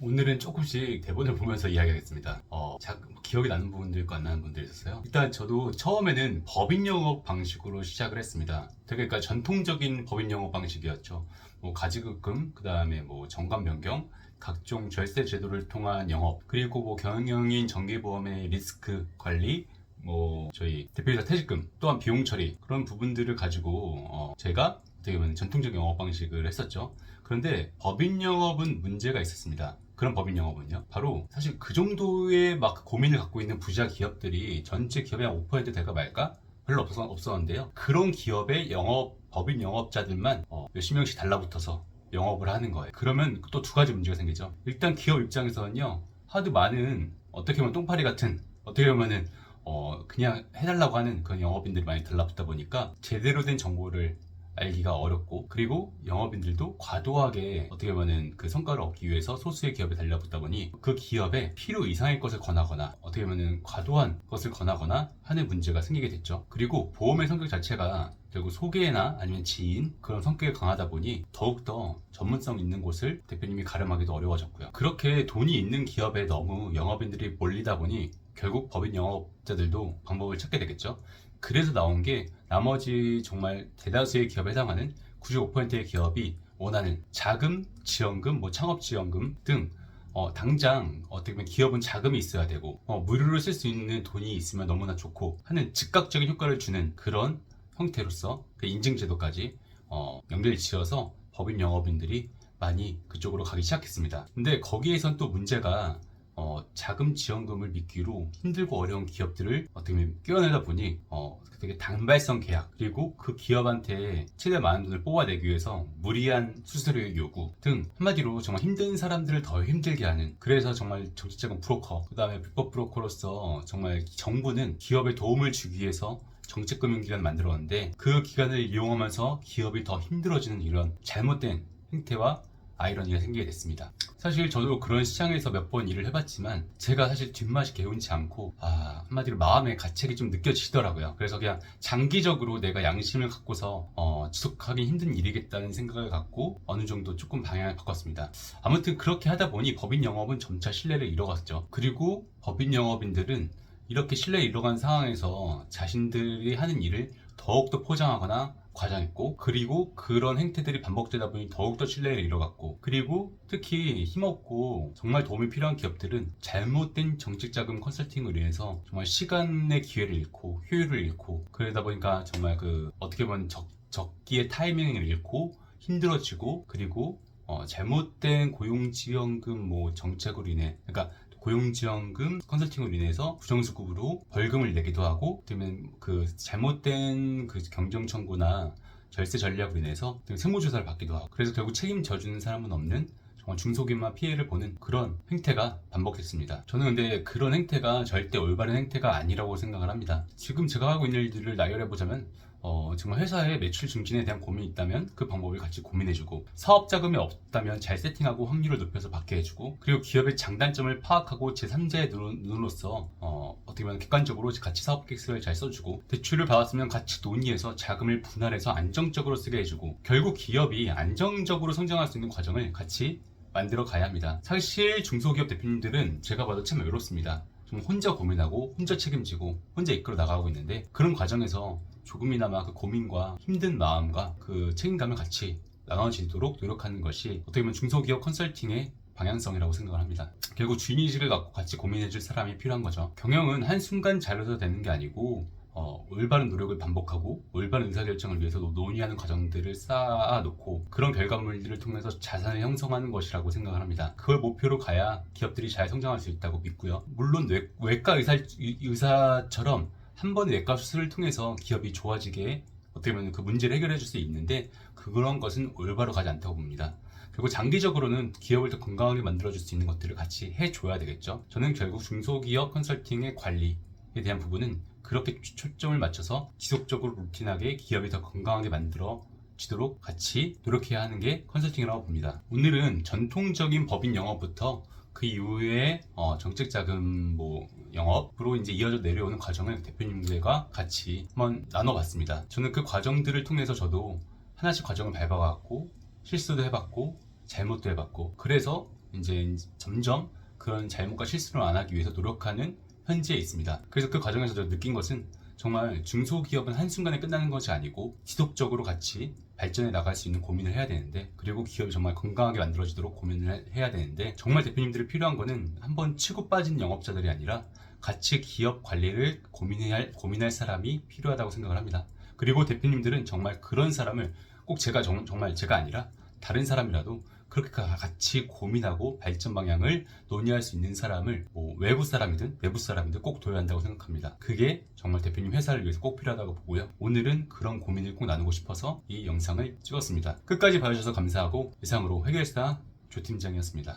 오늘은 조금씩 대본을 보면서 이야기하겠습니다. 어, 자, 기억이 나는 있고 안 나는 분들이 있었어요. 일단 저도 처음에는 법인 영업 방식으로 시작을 했습니다. 되게 그러니까 전통적인 법인 영업 방식이었죠. 뭐 가지급금, 그 다음에 뭐 정관 변경, 각종 절세 제도를 통한 영업, 그리고 뭐 경영인 정기보험의 리스크 관리, 뭐 저희 대표이사 퇴직금 또한 비용 처리 그런 부분들을 가지고 어, 제가 어떻게 보면 전통적인 영업 방식을 했었죠. 그런데 법인 영업은 문제가 있었습니다. 그런 법인 영업은요. 바로 사실 그 정도의 막 고민을 갖고 있는 부자 기업들이 전체 기업의 한 5% 될까 말까 별로 없었, 없었는데요. 그런 기업의 영업 법인 영업자들만 어, 몇십 명씩 달라붙어서 영업을 하는 거예요. 그러면 또 두 가지 문제가 생기죠. 일단 기업 입장에서는요. 하도 많은 어떻게 보면 똥파리 같은 어떻게 보면은 어, 그냥 해달라고 하는 그런 영업인들이 많이 달라붙다 보니까 제대로 된 정보를 알기가 어렵고 그리고 영업인들도 과도하게 어떻게 보면 그 성과를 얻기 위해서 소수의 기업에 달려붙다 보니 그 기업에 필요 이상의 것을 권하거나 어떻게 보면 과도한 것을 권하거나 하는 문제가 생기게 됐죠. 그리고 보험의 성격 자체가 결국 소개나 아니면 지인 그런 성격이 강하다 보니 더욱더 전문성 있는 곳을 대표님이 가름하기도 어려워졌고요. 그렇게 돈이 있는 기업에 너무 영업인들이 몰리다 보니 결국 법인 영업자들도 방법을 찾게 되겠죠. 그래서 나온 게 나머지 정말 대다수의 기업에 해당하는 95%의 기업이 원하는 자금, 지원금, 뭐 창업 지원금 등 어, 당장 어떻게 보면 기업은 자금이 있어야 되고 어, 무료로 쓸 수 있는 돈이 있으면 너무나 좋고 하는 즉각적인 효과를 주는 그런 형태로서 그 인증제도까지 어, 연결 지어서 법인 영업인들이 많이 그쪽으로 가기 시작했습니다. 근데 거기에선 또 문제가 어, 자금 지원금을 믿기로 힘들고 어려운 기업들을 어떻게 보면 끼워내다 보니 어, 되게 단발성 계약 그리고 그 기업한테 최대 많은 돈을 뽑아내기 위해서 무리한 수수료 요구 등 한마디로 정말 힘든 사람들을 더 힘들게 하는 그래서 정말 정치자금 브로커 그 다음에 불법 브로커로서 정말 정부는 기업에 도움을 주기 위해서 정책금융기관을 만들었는데 그 기관을 이용하면서 기업이 더 힘들어지는 이런 잘못된 행태와 아이러니가 생기게 됐습니다. 사실 저도 그런 시장에서 몇 번 일을 해봤지만 제가 사실 뒷맛이 개운치 않고 아 한마디로 마음의 가책이 좀 느껴지더라고요. 그래서 그냥 장기적으로 내가 양심을 갖고서 어, 지속하기 힘든 일이겠다는 생각을 갖고 어느 정도 조금 방향을 바꿨습니다. 아무튼 그렇게 하다 보니 법인 영업은 점차 신뢰를 잃어갔죠. 그리고 법인 영업인들은 이렇게 신뢰를 잃어간 상황에서 자신들이 하는 일을 더욱더 포장하거나 과장했고 그리고 그런 행태들이 반복되다 보니 더욱더 신뢰를 잃어갔고 그리고 특히 힘없고 정말 도움이 필요한 기업들은 잘못된 정책자금 컨설팅을 인해서 정말 시간의 기회를 잃고 효율을 잃고 그러다 보니까 정말 그 어떻게 보면 적, 적기의 타이밍을 잃고 힘들어지고 그리고 어, 잘못된 고용지원금 뭐 정책으로 인해 그러니까 고용지원금 컨설팅으로 인해서 부정수급으로 벌금을 내기도 하고 그러면 그 잘못된 그 경정 청구나 절세 전략으로 인해서 세무조사를 받기도 하고 그래서 결국 책임져 주는 사람은 없는 중소기업만 피해를 보는 그런 행태가 반복됐습니다. 저는 근데 그런 행태가 절대 올바른 행태가 아니라고 생각을 합니다. 지금 제가 하고 있는 일들을 나열해 보자면 어, 정말 회사의 매출 증진에 대한 고민이 있다면 그 방법을 같이 고민해주고 사업 자금이 없다면 잘 세팅하고 확률을 높여서 받게 해주고 그리고 기업의 장단점을 파악하고 제3자의 눈 으로서 어, 어떻게 보면 객관적으로 같이 사업 계획서를 잘 써주고 대출을 받았으면 같이 논의해서 자금을 분할해서 안정적으로 쓰게 해주고 결국 기업이 안정적으로 성장할 수 있는 과정을 같이 만들어 가야 합니다. 사실 중소기업 대표님들은 제가 봐도 참 외롭습니다. 좀 혼자 고민하고 혼자 책임지고 혼자 이끌어 나가고 있는데 그런 과정에서 조금이나마 그 고민과 힘든 마음과 그 책임감을 같이 나눠지도록 노력하는 것이 어떻게 보면 중소기업 컨설팅의 방향성이라고 생각을 합니다. 결국 주인의식을 갖고 같이 고민해줄 사람이 필요한 거죠. 경영은 한순간 잘해서 되는 게 아니고 어, 올바른 노력을 반복하고 올바른 의사결정을 위해서 논의하는 과정들을 쌓아놓고 그런 결과물들을 통해서 자산을 형성하는 것이라고 생각을 합니다. 그걸 목표로 가야 기업들이 잘 성장할 수 있다고 믿고요. 물론 외, 외과 의사, 의사처럼 한 번의 외과 수술을 통해서 기업이 좋아지게 어떻게 보면 그 문제를 해결해 줄 수 있는데 그런 것은 올바로 가지 않다고 봅니다. 그리고 장기적으로는 기업을 더 건강하게 만들어줄 수 있는 것들을 같이 해줘야 되겠죠. 저는 결국 중소기업 컨설팅의 관리에 대한 부분은 그렇게 초점을 맞춰서 지속적으로 루틴하게 기업이 더 건강하게 만들어 지도록 같이 노력해야 하는 게 컨설팅이라고 봅니다. 오늘은 전통적인 법인 영업부터 그 이후에 어, 정책 자금 뭐 영업으로 이제 이어져 내려오는 과정을 대표님들과 같이 한번 나눠봤습니다. 저는 그 과정들을 통해서 저도 하나씩 과정을 밟아갔고 실수도 해봤고 잘못도 해봤고 그래서 이제 점점 그런 잘못과 실수를 안 하기 위해서 노력하는 현지에 있습니다. 그래서 그 과정에서 저 느낀 것은 정말 중소기업은 한순간에 끝나는 것이 아니고 지속적으로 같이 발전해 나갈 수 있는 고민을 해야 되는데 그리고 기업이 정말 건강하게 만들어지도록 고민을 해- 해야 되는데 정말 대표님들이 필요한 거는 한번 치고 빠진 영업자들이 아니라 같이 기업 관리를 고민해야 할, 고민할 사람이 필요하다고 생각을 합니다. 그리고 대표님들은 정말 그런 사람을 꼭 제가 정, 말 제가 아니라 다른 사람이라도 그렇게 가- 같이 고민하고 발전 방향을 논의할 수 있는 사람을 뭐 외부 사람이든 내부 사람이든 꼭 둬야 한다고 생각합니다. 그게 정말 대표님 회사를 위해서 꼭 필요하다고 보고요. 오늘은 그런 고민을 꼭 나누고 싶어서 이 영상을 찍었습니다. 끝까지 봐주셔서 감사하고 이상으로 회계사 조 팀장이었습니다.